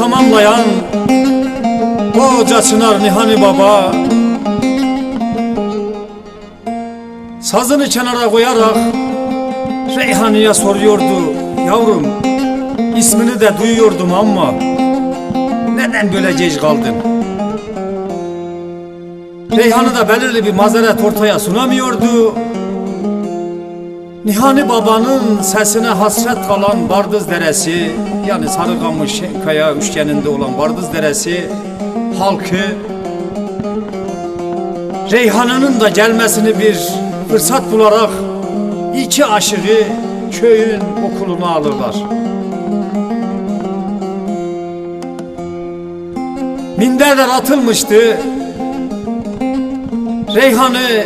tamamlayan Koca Çınar Nihani Baba Sazını kenara koyarak Reyhani'ye soruyordu Yavrum ismini de duyuyordum ama Neden böyle geç kaldın? Reyhan'ı da belirli bir mazeret ortaya sunamıyordu Nihani Baba'nın sesine hasret kalan Bardız Deresi yani Sarıkamış Şenkaya üçgeninde olan Bardız Deresi halkı Reyhan'ının da gelmesini bir fırsat bularak iki aşığı köyün okuluna alırlar. Minderler atılmıştı. Reyhan'ı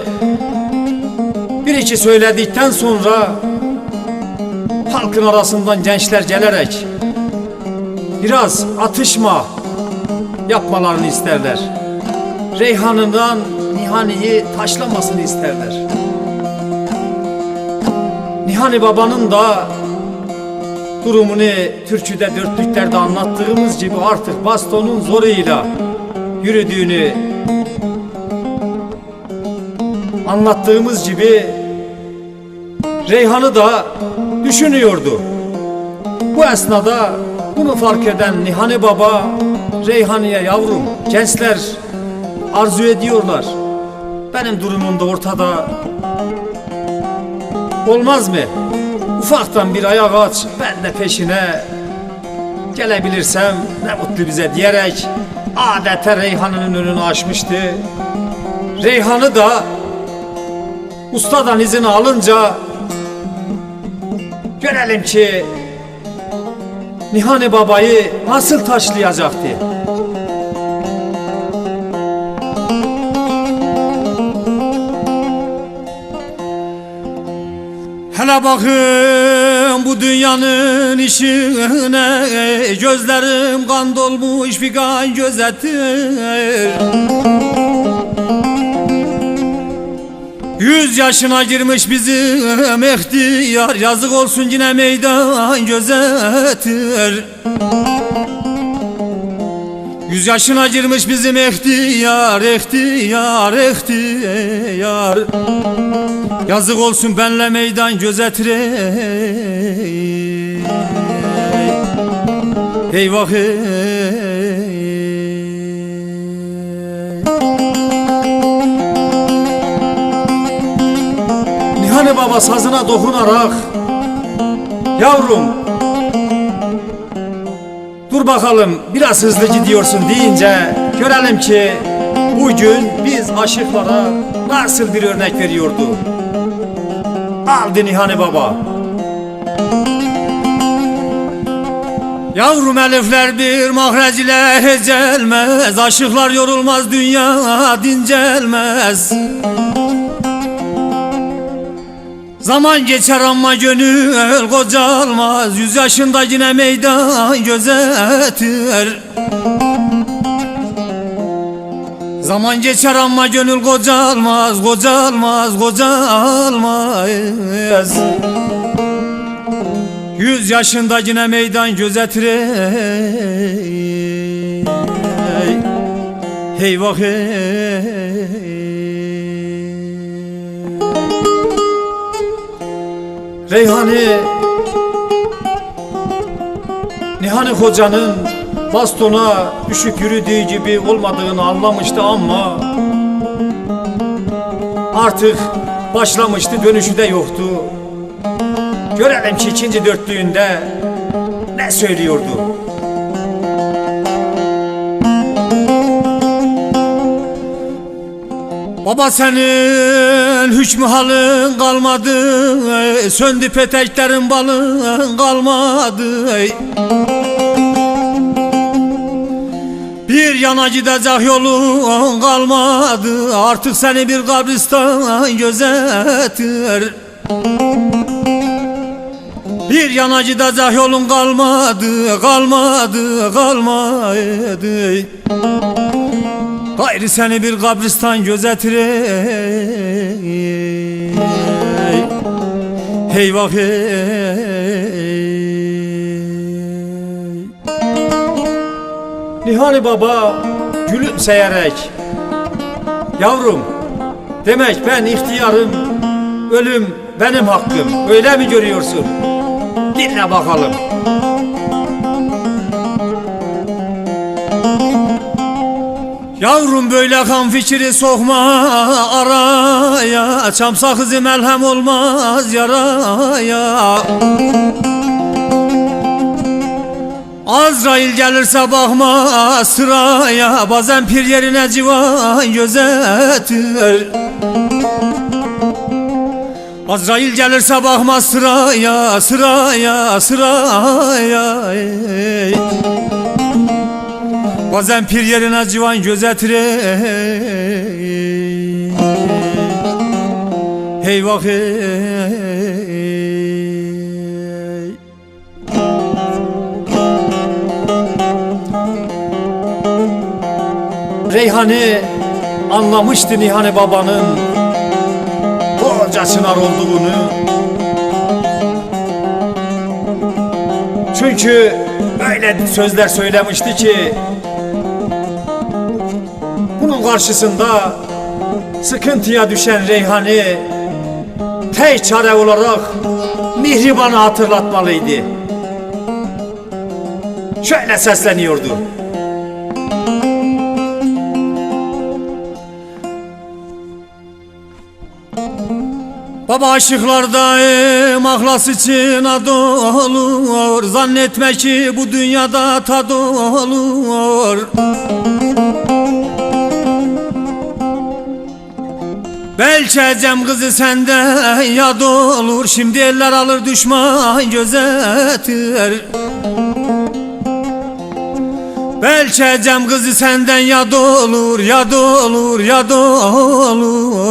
bir iki söyledikten sonra halkın arasından gençler gelerek biraz atışma yapmalarını isterler. Reyhan'ından Nihani'yi taşlamasını isterler. Nihani babanın da durumunu türküde dörtlüklerde anlattığımız gibi artık bastonun zoruyla yürüdüğünü anlattığımız gibi Reyhan'ı da düşünüyordu. Bu esnada bunu fark eden Nihani Baba Reyhani'ye yavrum gençler arzu ediyorlar. Benim durumum da ortada. Olmaz mı? Ufaktan bir ayak aç ben de peşine gelebilirsem ne mutlu bize diyerek adeta Reyhan'ın önünü açmıştı. Reyhan'ı da ustadan izin alınca görelim ki Nihani Baba'yı nasıl taşlayacaktı? Hele bakın bu dünyanın işine Gözlerim kan dolmuş bir kan gözetir Yüz yaşına girmiş bizim ihtiyar Yazık olsun yine meydan gözetir Yüz yaşına girmiş bizim ihtiyar, ihtiyar, ihtiyar Yazık olsun benle meydan gözetir ey. Eyvah ey. Baba sazına dokunarak Yavrum Dur bakalım biraz hızlı gidiyorsun deyince Görelim ki bugün biz aşıklara nasıl bir örnek veriyordu. Aldı Nihani Baba. Yavrum elifler bir mahreç ile hecelmez Aşıklar yorulmaz dünya dincelmez Zaman geçer ama gönül kocalmaz Yüz yaşında yine meydan gözetir Zaman geçer ama gönül kocalmaz Kocalmaz, kocalmaz Yüz yaşında yine meydan gözetir ey. Eyvah ey. Reyhani Nihani Hoca'nın bastona düşük yürüdüğü gibi olmadığını anlamıştı ama artık başlamıştı dönüşü de yoktu. Görelim ki ikinci dörtlüğünde ne söylüyordu. Baba senin hükmü halin kalmadı Söndü peteklerin balın kalmadı Bir yana gidecek yolun kalmadı Artık seni bir kabristan gözetir. Bir yana gidecek yolun kalmadı Kalmadı, kalmadı Gayrı seni bir kabristan gözetir ey. Eyvah ey. Nihani Baba gülümseyerek Yavrum demek ben ihtiyarım Ölüm benim hakkım öyle mi görüyorsun? Dinle bakalım Yavrum böyle kan fikri sokma araya. Çam sakızı melhem olmaz yaraya. Azrail gelirse bakma sıraya. Bazen pir yerine civan gözetir. Azrail gelirse bakma sıraya sıraya sıraya. Ey. Bazen pir yerine civan gözetir ey. Hey vah hey Reyhani anlamıştı Nihani babanın koca çınar olduğunu Çünkü öyle sözler söylemişti ki karşısında sıkıntıya düşen Reyhani tek çare olarak Mihriban'ı hatırlatmalıydı. Şöyle sesleniyordu. Baba aşıklardayım ahlas için adı olur Zannetme ki bu dünyada tadı olur Belki ecem kızı senden yad olur. Şimdi eller alır düşman gözetir. Belki ecem kızı senden yad olur Yad olur, yad olur.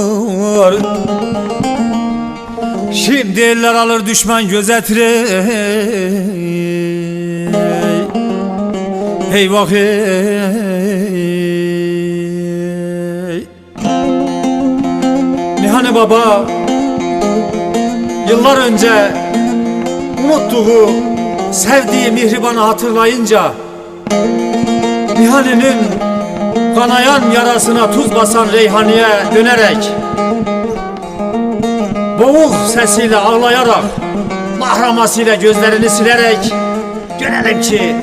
Şimdi eller alır düşman gözetir. Hey vah Baba. Yıllar önce Unuttuğu Sevdiği Mihriban'ı hatırlayınca Nihane'nin Kanayan yarasına tuz basan Reyhani'ye dönerek Boğuk sesiyle ağlayarak Mahramasıyla gözlerini silerek Görelim ki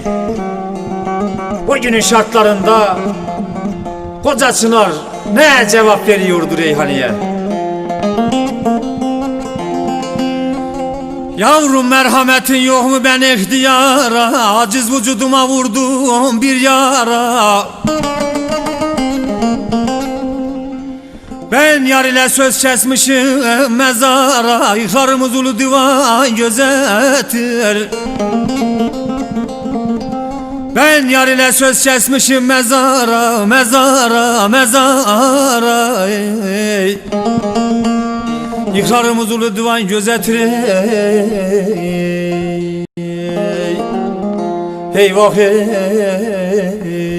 O günün şartlarında Koca Çınar ne cevap veriyordu Reyhani'ye Yavrum merhametin yok mu? Ben ihtiyara Aciz vücuduma vurdum bir yara. Ben yar ile söz kesmişim mezara. Yıkarım ulu divan gözetir. Ben yar ile söz kesmişim mezara Mezara, mezara. Ey. Yıkarım ulu divan gözetir ey. Hey vah hey